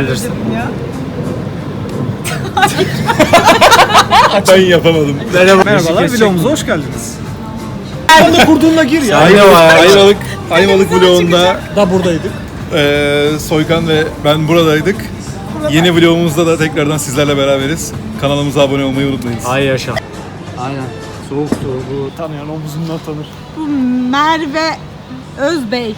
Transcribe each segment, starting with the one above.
Ben yapamadım. Merhaba. Merhabalar, vlogumuza hoş geldiniz. Sen de kurduğunla gir ya. Ayvalık, Ayvalık vlogunda Da buradaydık. eee Soykan ve ben buradaydık. Yeni vlogumuzda da tekrardan sizlerle beraberiz. Kanalımıza abone olmayı unutmayın. Ay yaşa. Aynen. Soğuktu bu. Tanıyan omuzundan tanır. Merve Özbey.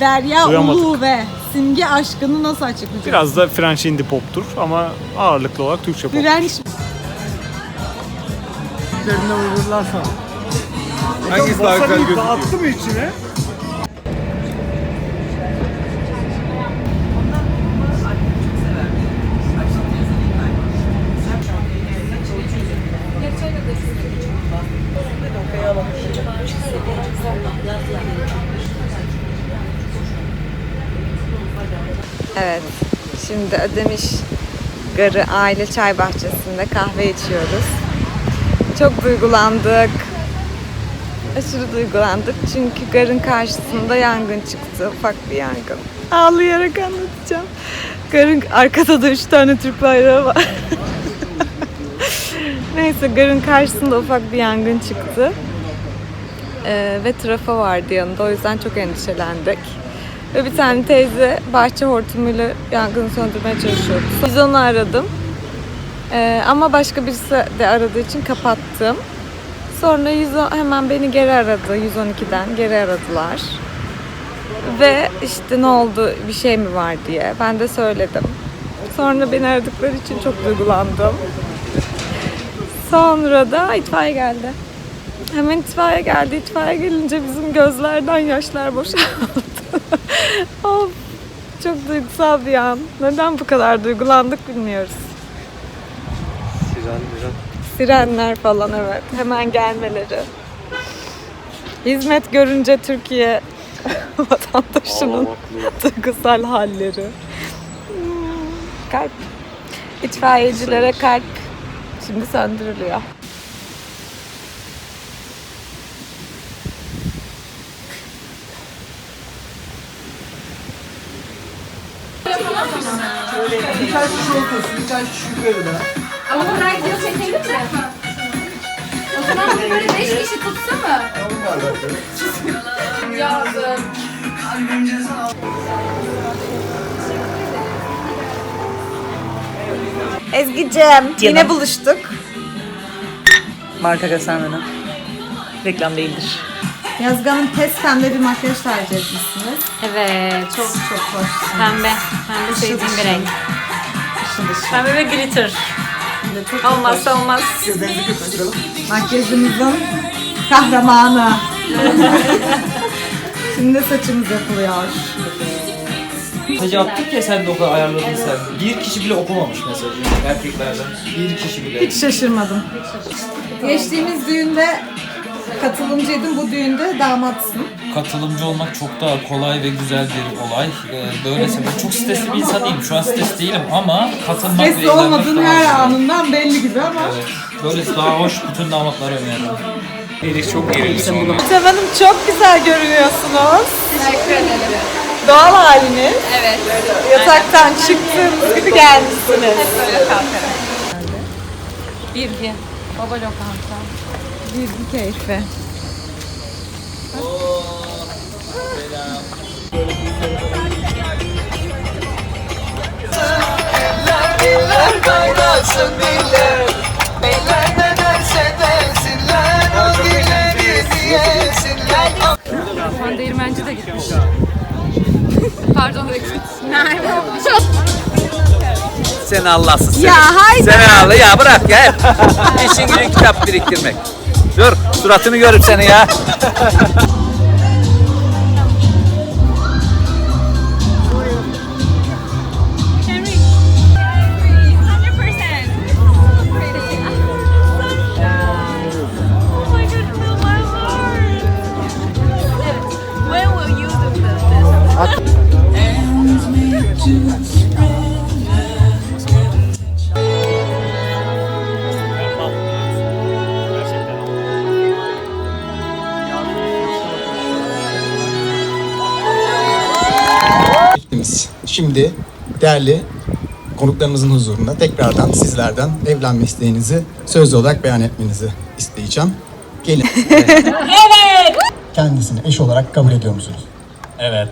Derya Duyamadık. Ulu ve Simge aşkını nasıl açıklayacak? Biraz da French indie pop'tur ama ağırlıklı olarak Türkçe pop. French Üzerine uğurlarsa. Hangisi daha güzel gözüküyor? Dağıttı mı içine? Evet. Şimdi Ödemiş Garı Aile Çay Bahçesi'nde kahve içiyoruz. Çok duygulandık. Aşırı duygulandık çünkü garın karşısında yangın çıktı. Ufak bir yangın. Ağlayarak anlatacağım. Garın arkada da üç tane Türk bayrağı var. Neyse garın karşısında ufak bir yangın çıktı. Ee, ve trafo vardı yanında. O yüzden çok endişelendik. Ve bir tane teyze bahçe hortumuyla yangını söndürmeye çalışıyordu. Biz onu aradım. Ee, ama başka birisi de aradığı için kapattım. Sonra 110 hemen beni geri aradı 112'den geri aradılar. Ve işte ne oldu bir şey mi var diye ben de söyledim. Sonra beni aradıkları için çok duygulandım. Sonra da itfaiye geldi. Hemen itfaiye geldi. İtfaiye gelince bizim gözlerden yaşlar boşaldı. of, çok duygusal bir an. Neden bu kadar duygulandık bilmiyoruz. Güzel güzel. Sirenler falan evet. Hemen gelmeleri. Hizmet görünce Türkiye vatandaşının duygusal halleri. Hmm, Kalp. İtfaiyecilere kalp. Şimdi söndürülüyor. Ama buraya gidiyor çekelim mi? O zaman bunu böyle beş kişi tutsa mı? Yazım. Ezgi'cim yine buluştuk. Marka göstermeden. Reklam değildir. Yazgan'ın pes pembe bir makyaj tercih etmişsiniz. Evet, çok Çok hoş. pembe. Pembe sevdiğim bir renk. Pembe ve glitter. Çok Olmazsa olmaz. Makyajımızın kahramanı. Şimdi saçımız yapılıyor. Mesajı attık ya sen de o kadar ayarladın sen. Bir kişi bile okumamış mesajı erkeklerden. Bir kişi bile. Hiç şaşırmadım. Geçtiğimiz düğünde katılımcıydın, bu düğünde damatsın. Katılımcı olmak çok daha kolay ve güzel bir olay. Ee, böylesi ben çok stresli bir insan değilim. Şu an stres değilim ama katılmak ve Stresli eğlenmek olmadığın daha her güzel. anından belli gibi ama. Evet. Böylesi daha hoş bütün damatlara öneririm. Elif çok gerildi. Gülşen Hanım çok güzel görünüyorsunuz. Teşekkür ederim. Doğal haliniz. Evet. Yataktan çıktığınız gibi gelmişsiniz. Böyle kalkarım. Bilgi. Baba lokanta. Bilgi keyfi. Şu an değirmenci de gitmiş. Pardon reklam. Sen Allahsız seni. Ya haydi. Sen Allah ya bırak ya. İşin gücün kitap biriktirmek. Dur suratını görüp seni ya. Şimdi değerli konuklarımızın huzurunda tekrardan sizlerden evlenme isteğinizi sözlü olarak beyan etmenizi isteyeceğim. Gelin. evet. Kendisini eş olarak kabul ediyor musunuz? Evet.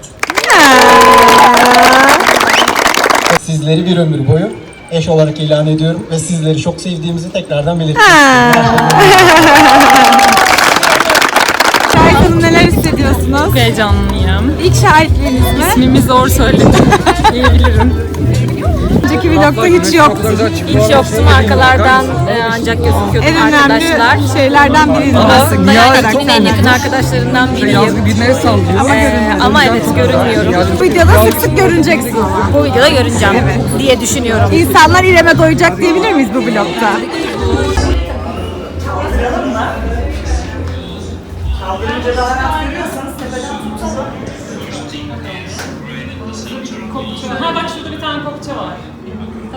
Sizleri bir ömür boyu eş olarak ilan ediyorum ve sizleri çok sevdiğimizi tekrardan belirtmek istiyorum. Neler hissediyorsunuz? Heyecanlıyım. İlk şahitliğiniz mi? İsmimi zor söyledim. Diyebilirim. Önceki vlogda hiç yoktu. Hiç yoktum arkalardan e, ancak gözüküyordum En önemli arkadaşlar. şeylerden biriydi aslında. Hayatımın en yakın arkadaşlarından biriyim. Ama, ama evet görünmüyorum. Bu videoda sık sık görüneceksin ama. Bu videoda görüneceğim diye düşünüyorum. İnsanlar İrem'e doyacak diyebilir miyiz bu vlogda? Ha tane kopça var.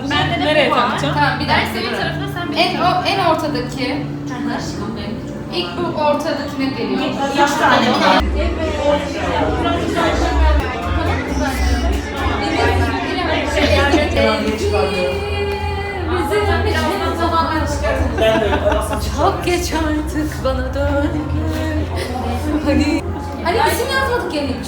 Ben de nereye takacağım? Tamam bir dakika. Senin tarafına sen en, o, en ortadaki. İlk bu ortadakine geliyor. Üç tane. Çok geç artık bana dön. Hani isim yazmadık ya hiç.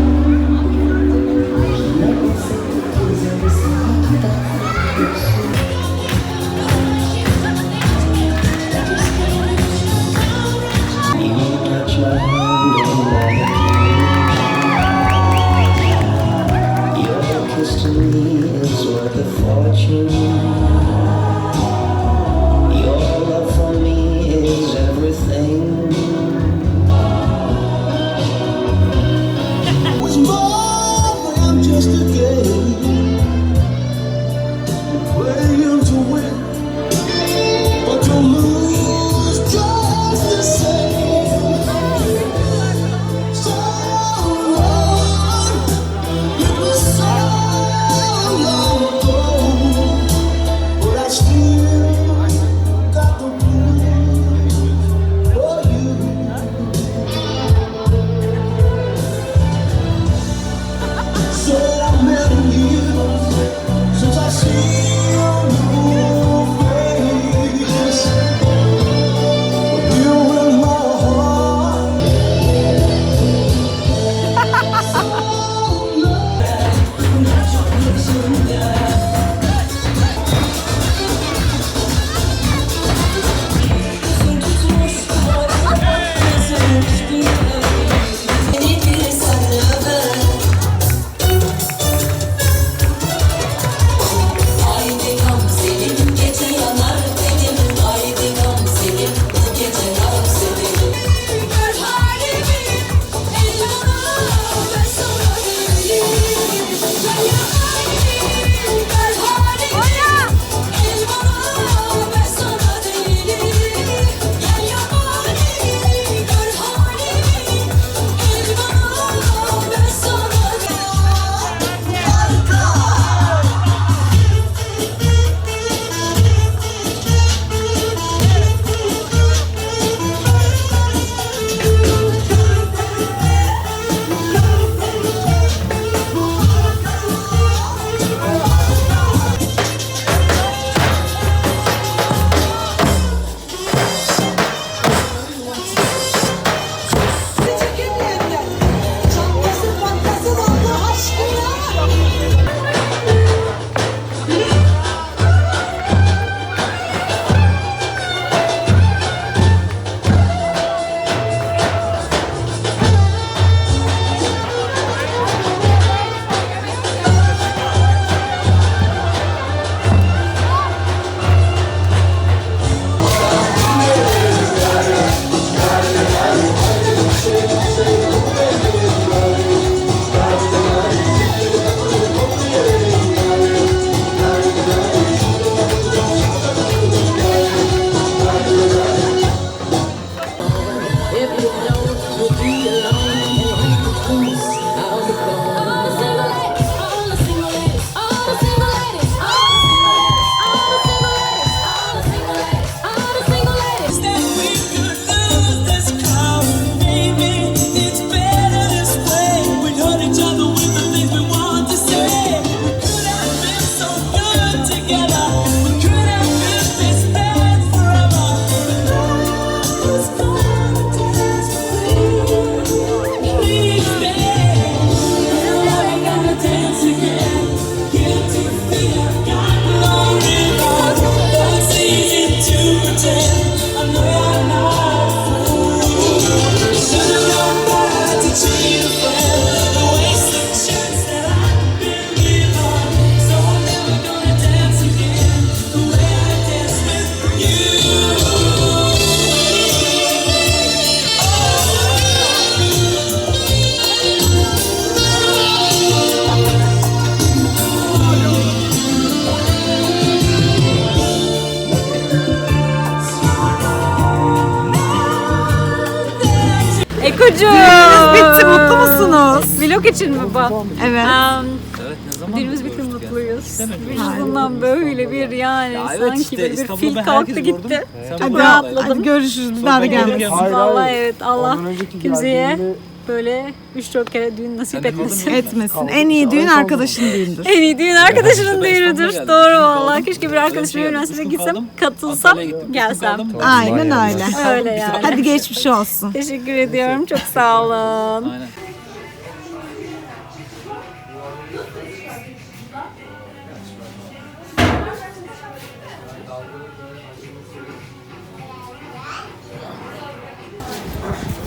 çocuğum. Bitti mutlu musunuz? Vlog için mi bu? Evet. Um, Evet ne zaman Düğünümüz bitti mutluyuz. Vücudundan böyle bir yani evet sanki işte, böyle bir fil kalktı gitti. gördüm. Çok rahatladım. Hadi görüşürüz. Bir daha da gelmesin. Vallahi evet Allah kimseye böyle 3-4 kere düğün nasip etmesin. Etmesin. En iyi düğün arkadaşın düğündür. En iyi düğün arkadaşının düğünüdür. Doğru vallahi. Keşke bir üniversiteye bir gitsem, katılsam, gelsem. Aynen öyle. Öyle yani. Hadi geçmiş olsun. Teşekkür ediyorum. Çok sağ olun. Aynen.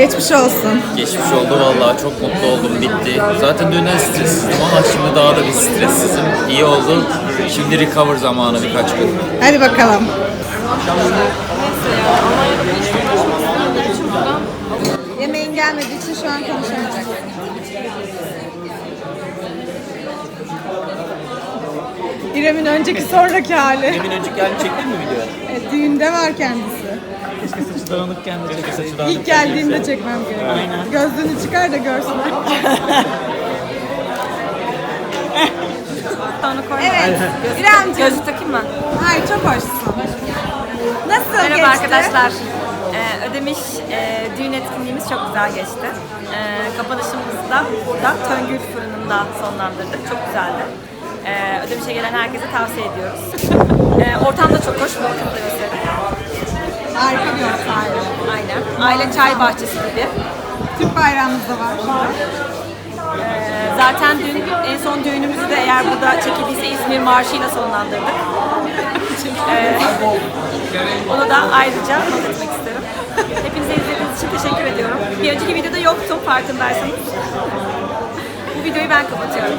Geçmiş olsun. Geçmiş oldu vallahi çok mutlu oldum bitti. Zaten dünden stressizdim ama şimdi daha da bir stressizim. İyi oldu. Şimdi recover zamanı birkaç gün. Hadi bakalım. Yemeğin gelmediği için şu an konuşamayacak. İrem'in önceki sonraki hali. Demin önceki halini çektin mi videoya? Evet, düğünde var kendisi. Dağınıkken de çekti saçı dağınık. İlk geldiğinde çekmem gerekiyor. Gözlüğünü çıkar da görsünler. Onu. Evet. İremciğim. Gözlük takayım mı? Ay çok hoşsun. Nasıl Merhaba geçti? arkadaşlar. Ee, Ödemiş e, düğün etkinliğimiz çok güzel geçti. Ee, kapanışımızı da burada Töngül Fırını'nda sonlandırdık. Çok güzeldi. Ee, Ödemiş'e gelen herkese tavsiye ediyoruz. Ee, ortam da çok hoş. Bakın da göstereyim. Harika bir ortam. Aynen. Aile çay bahçesi gibi. Türk bayrağımız da var. Ee, zaten dün en son düğünümüzü de eğer burada çekildiyse İzmir Marşı'yla sonlandırdık. Ee, onu da ayrıca not etmek isterim. Hepinize izlediğiniz için teşekkür ediyorum. Bir önceki videoda yoktum farkındaysanız. Bu videoyu ben kapatıyorum.